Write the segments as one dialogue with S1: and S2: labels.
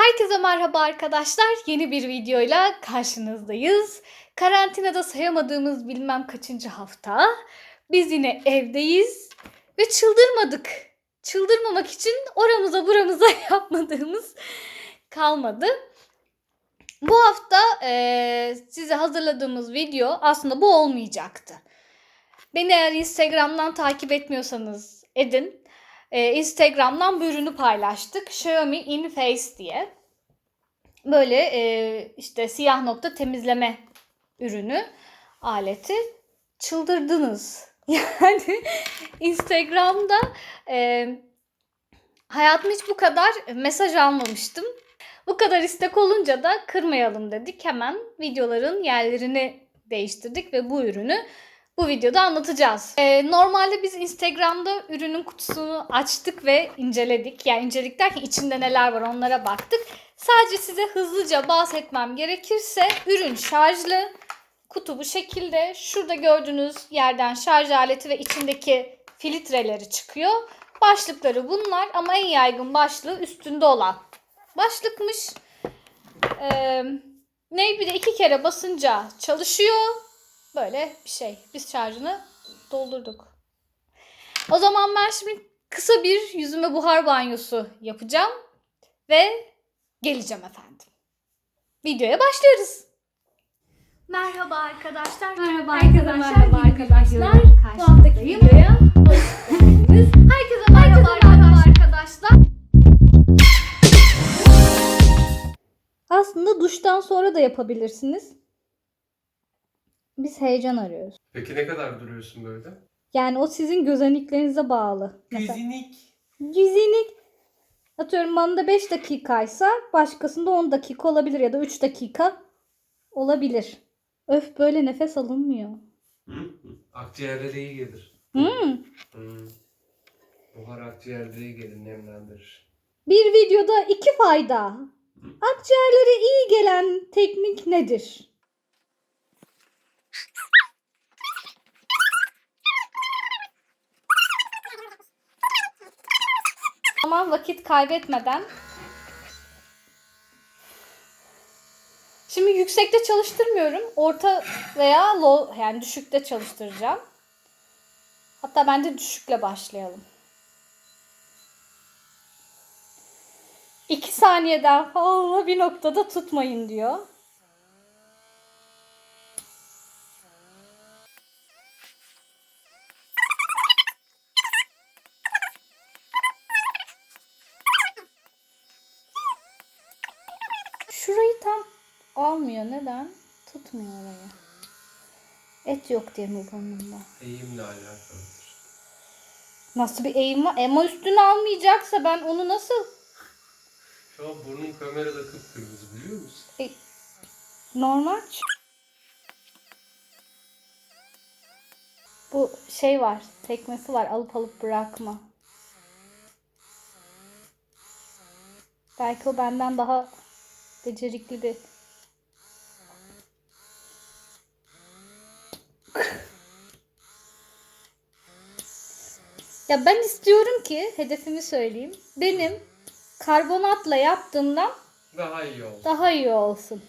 S1: Herkese merhaba arkadaşlar. Yeni bir videoyla karşınızdayız. Karantinada sayamadığımız bilmem kaçıncı hafta. Biz yine evdeyiz ve çıldırmadık. Çıldırmamak için oramıza buramıza yapmadığımız kalmadı. Bu hafta eee, size hazırladığımız video aslında bu olmayacaktı. Beni eğer Instagram'dan takip etmiyorsanız edin. Ee, Instagram'dan bir ürünü paylaştık. Xiaomi In Face diye. Böyle e, işte siyah nokta temizleme ürünü, aleti. Çıldırdınız. Yani Instagram'da e, hayatım hiç bu kadar mesaj almamıştım. Bu kadar istek olunca da kırmayalım dedik. Hemen videoların yerlerini değiştirdik ve bu ürünü bu videoda anlatacağız. Ee, normalde biz Instagram'da ürünün kutusunu açtık ve inceledik. Yani inceledik derken içinde neler var onlara baktık. Sadece size hızlıca bahsetmem gerekirse ürün şarjlı. Kutu bu şekilde. Şurada gördüğünüz yerden şarj aleti ve içindeki filtreleri çıkıyor. Başlıkları bunlar ama en yaygın başlığı üstünde olan başlıkmış. Ee, ne bir de iki kere basınca çalışıyor. Böyle bir şey. Biz şarjını doldurduk. O zaman ben şimdi kısa bir yüzüme buhar banyosu yapacağım ve geleceğim efendim. Videoya başlıyoruz. Merhaba arkadaşlar.
S2: Merhaba
S1: Herkese
S2: arkadaşlar.
S1: merhaba arkadaşlar. Bu haftaki videoya hoş geldiniz. Herkese merhaba, arkadaşlar. Aslında duştan sonra da yapabilirsiniz. Biz heyecan arıyoruz.
S3: Peki ne kadar duruyorsun böyle?
S1: Yani o sizin gözeneklerinize bağlı. Mesela
S3: Güzinik.
S1: Güzellik. Atıyorum bana da 5 dakikaysa başkasında 10 dakika olabilir ya da 3 dakika olabilir. Öf böyle nefes alınmıyor.
S3: Akciğerlere iyi gelir.
S1: Hmm.
S3: Hmm. Buhar akciğerlere iyi gelir, nemlendirir.
S1: Bir videoda iki fayda. Akciğerlere iyi gelen teknik nedir? Ama vakit kaybetmeden Şimdi yüksekte çalıştırmıyorum. Orta veya low yani düşükte çalıştıracağım. Hatta bence düşükle başlayalım. 2 saniyeden fazla bir noktada tutmayın diyor. Almıyor. Neden? Tutmuyor orayı. Et yok diye mi burnumda?
S3: Eğimle alakalıdır.
S1: Nasıl bir eğim var? Ama üstüne almayacaksa ben onu nasıl
S3: Şu an burnun kamerada kıpkırmızı biliyor musun?
S1: E, normal. Bu şey var, tekmesi var. Alıp alıp bırakma. Belki o benden daha becerikli de. Ya ben istiyorum ki hedefimi söyleyeyim. Benim karbonatla yaptığımdan
S3: Daha iyi oldu.
S1: daha iyi olsun.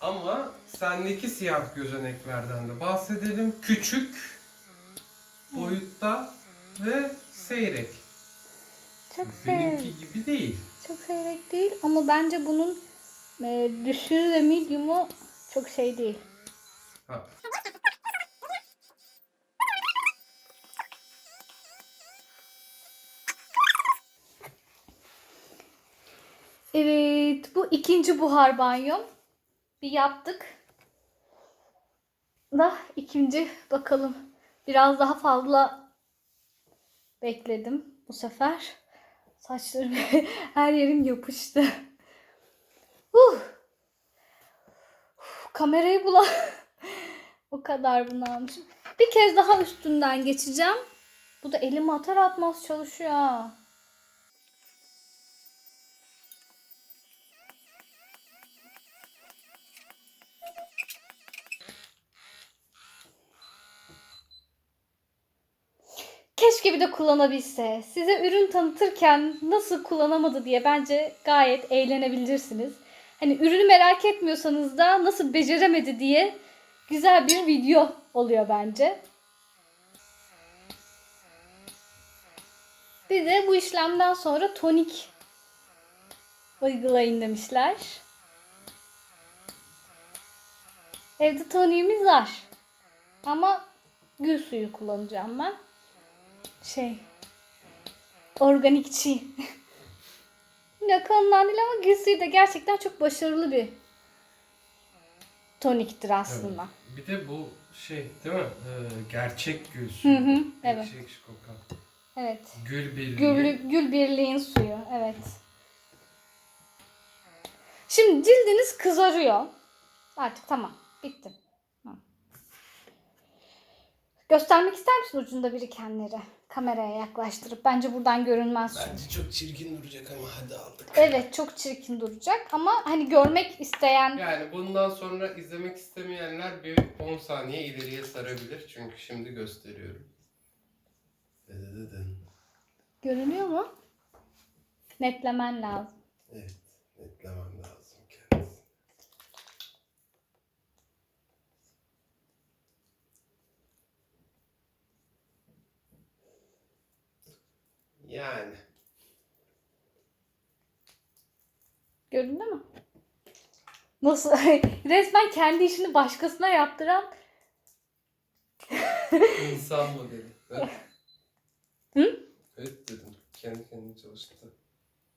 S3: Ama sendeki siyah gözeneklerden de bahsedelim. Küçük boyutta ve seyrek.
S1: Çok seyrek.
S3: Benimki gibi değil.
S1: Çok seyrek değil ama bence bunun e, düşüğü ve medium'u çok şey değil.
S3: Ha.
S1: Evet, bu ikinci buhar banyom. Bir yaptık. Da ikinci bakalım. Biraz daha fazla bekledim bu sefer. Saçlarım her yerim yapıştı. Huh. Huh, Kamerayı bulan o kadar bunalmışım. Bir kez daha üstünden geçeceğim. Bu da elimi atar atmaz çalışıyor. Keşke bir de kullanabilse. Size ürün tanıtırken nasıl kullanamadı diye bence gayet eğlenebilirsiniz. Hani ürünü merak etmiyorsanız da nasıl beceremedi diye güzel bir video oluyor bence. Bir de bu işlemden sonra tonik uygulayın demişler. Evde toniğimiz var. Ama gül suyu kullanacağım ben. Şey organik çiğ. Lakondan değil ama gül suyu da gerçekten çok başarılı bir toniktir aslında.
S3: Bir de bu şey değil mi? Ee, gerçek gül
S1: Hı
S3: suyu.
S1: hı, evet.
S3: Ekşi kokan.
S1: Evet.
S3: Gül birliği.
S1: Gül, gül birliğin suyu. Evet. Şimdi cildiniz kızarıyor. Artık tamam. Bitti. Hı. Göstermek ister misin ucunda birikenleri? Kameraya yaklaştırıp. Bence buradan görünmez çünkü.
S3: Bence çok çirkin duracak ama hadi aldık.
S1: Evet çok çirkin duracak ama hani görmek isteyen
S3: Yani bundan sonra izlemek istemeyenler bir 10 saniye ileriye sarabilir. Çünkü şimdi gösteriyorum.
S1: Görünüyor mu? Netlemen lazım.
S3: Evet, netlemem lazım kendisi. Yani.
S1: Göründü mü? Nasıl? Resmen kendi işini başkasına yaptıran
S3: İnsan modeli. Evet.
S1: Hı?
S3: Evet dedim. Kendi kendine çalıştı.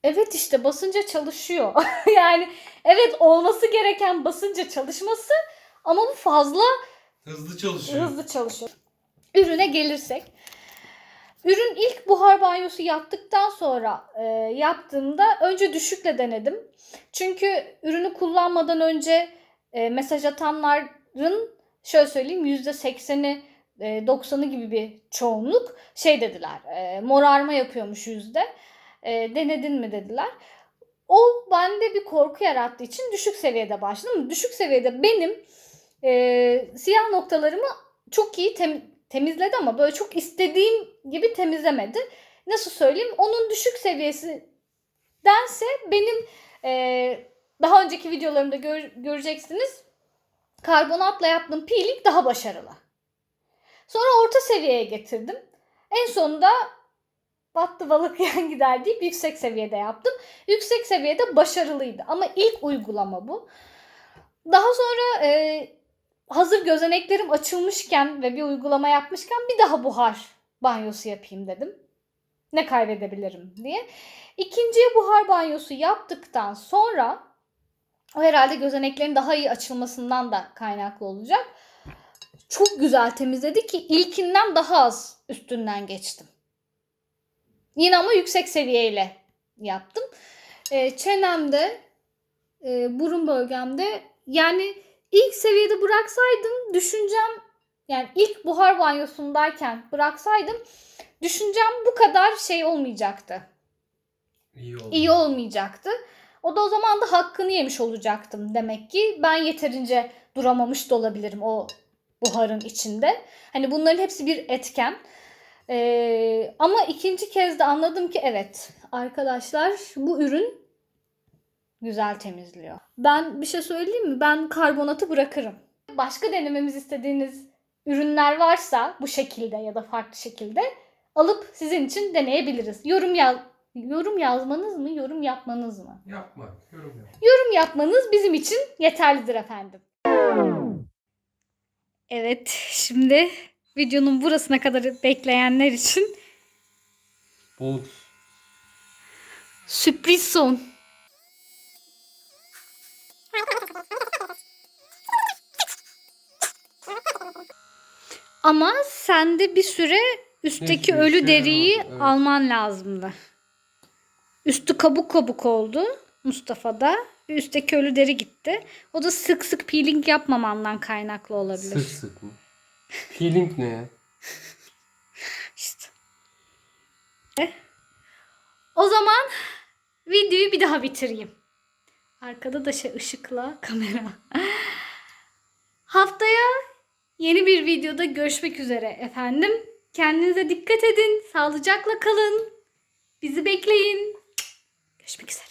S1: Evet işte basınca çalışıyor. yani evet olması gereken basınca çalışması ama bu fazla
S3: Hızlı çalışıyor.
S1: hızlı çalışıyor. Ürüne gelirsek. Ürün ilk buhar banyosu yaptıktan sonra e, yaptığımda önce düşükle denedim. Çünkü ürünü kullanmadan önce e, mesaj atanların şöyle söyleyeyim %80'i e, 90'ı gibi bir çoğunluk şey dediler. E, morarma yapıyormuş yüzde. E, denedin mi dediler. O bende bir korku yarattığı için düşük seviyede başladım. Düşük seviyede benim e, siyah noktalarımı çok iyi tem- temizledi ama böyle çok istediğim gibi temizlemedi. Nasıl söyleyeyim? Onun düşük seviyesi dense benim e, daha önceki videolarımda gör- göreceksiniz. Karbonatla yaptığım peeling daha başarılı. Sonra orta seviyeye getirdim. En sonunda battı balık yan gider deyip yüksek seviyede yaptım. Yüksek seviyede başarılıydı ama ilk uygulama bu. Daha sonra e, hazır gözeneklerim açılmışken ve bir uygulama yapmışken bir daha buhar banyosu yapayım dedim. Ne kaybedebilirim diye. İkinciye buhar banyosu yaptıktan sonra o herhalde gözeneklerin daha iyi açılmasından da kaynaklı olacak. Çok güzel temizledi ki ilkinden daha az üstünden geçtim. Yine ama yüksek seviyeyle yaptım. Ee, çenemde, e, burun bölgemde yani ilk seviyede bıraksaydım düşüncem yani ilk buhar banyosundayken bıraksaydım düşüncem bu kadar şey olmayacaktı.
S3: İyi oldu.
S1: İyi olmayacaktı. O da o zaman da hakkını yemiş olacaktım demek ki. Ben yeterince duramamış da olabilirim o buharın içinde. Hani bunların hepsi bir etken. Ee, ama ikinci kez de anladım ki evet arkadaşlar bu ürün güzel temizliyor. Ben bir şey söyleyeyim mi? Ben karbonatı bırakırım. Başka denememiz istediğiniz ürünler varsa bu şekilde ya da farklı şekilde alıp sizin için deneyebiliriz. Yorum yaz yorum yazmanız mı, yorum yapmanız mı?
S3: Yapma. Yorum yap.
S1: Yorum yapmanız bizim için yeterlidir efendim. Evet, şimdi videonun burasına kadar bekleyenler için
S3: Bol.
S1: sürpriz son. Ama sende bir süre üstteki
S3: Hiçbir
S1: ölü
S3: şey
S1: deriyi
S3: evet.
S1: alman lazımdı. Üstü kabuk kabuk oldu Mustafa'da. Üstteki ölü deri gitti. O da sık sık peeling yapmamandan kaynaklı olabilir.
S3: Sık sık mı? Peeling ne ya?
S1: İşte. Eh. O zaman videoyu bir daha bitireyim. Arkada da şey ışıkla kamera. Haftaya yeni bir videoda görüşmek üzere efendim. Kendinize dikkat edin. Sağlıcakla kalın. Bizi bekleyin. Görüşmek üzere.